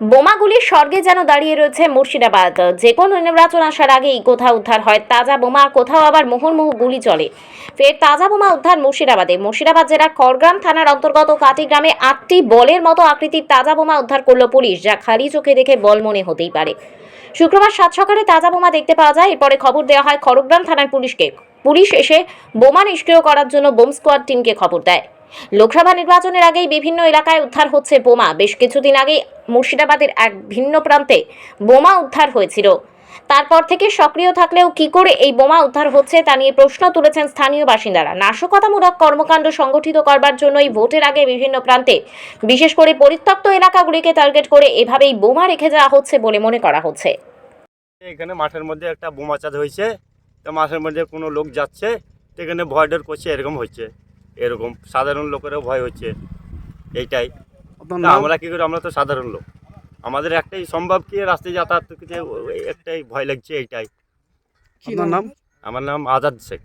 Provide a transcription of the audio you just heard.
বোমাগুলির স্বর্গে যেন দাঁড়িয়ে রয়েছে মুর্শিদাবাদ। যে কোনো নির্বাচন আসার আগেই কোথাও উদ্ধার হয় তাজা বোমা, কোথাও আবার মুহুর্মুহু গুলি চলে। ফের তাজা বোমা উদ্ধার মুর্শিদাবাদে। মুর্শিদাবাদ জেলার খড়গ্রাম থানার অন্তর্গত কাটি গ্রামে আটটি বলের মতো আকৃতির তাজা বোমা উদ্ধার করল পুলিশ, যা খালি চোখে দেখে বল মনে হতেই পারে। শুক্রবার সাত সকালে তাজা বোমা দেখতে পাওয়া যায়। এরপরে খবর দেওয়া হয় খড়গ্রাম থানার পুলিশকে। পুলিশ এসে বোমা নিষ্ক্রিয় করার জন্য বোম স্কোয়াড টিমকে খবর দেয়। লোকসভা নির্বাচনের আগেই বিভিন্ন এলাকায় উদ্ধার হচ্ছে বোমা। বেশ কিছুদিন আগেই মুর্শিদাবাদের এক ভিন্ন প্রান্তে বোমা উদ্ধার হয়েছিল। তারপর থেকে সক্রিয় থাকলেও কি করে এই বোমা উদ্ধার হচ্ছে তা নিয়ে প্রশ্ন তুলেছেন স্থানীয় বাসিন্দারা। নাশকতামূলক কর্মকাণ্ড সংগঠিত করবার জন্যই ভোটের আগে বিভিন্ন প্রান্তে, বিশেষ করে পরিত্যক্ত এলাকাগুলিকে টার্গেট করে এভাবেই বোমা রেখে যাওয়া হচ্ছে বলে মনে করা হচ্ছে। এখানে মাঠের মধ্যে একটা বোমা চাঁদ হয়েছে। তো মাঠের মধ্যে কোনো লোক যাচ্ছে, তো এখানে ভয় ডর করছে, এরকম হচ্ছে। এরকম সাধারণ লোকেরও ভয় হচ্ছে এইটাই। আমরা কী করি? আমরা তো সাধারণ লোক। আমাদের একটাই সম্ভব কি রাস্তায় যাতায়াত একটাই ভয় লাগছে এইটাই। আপনার নাম? আমার নাম আজাদ শেখ।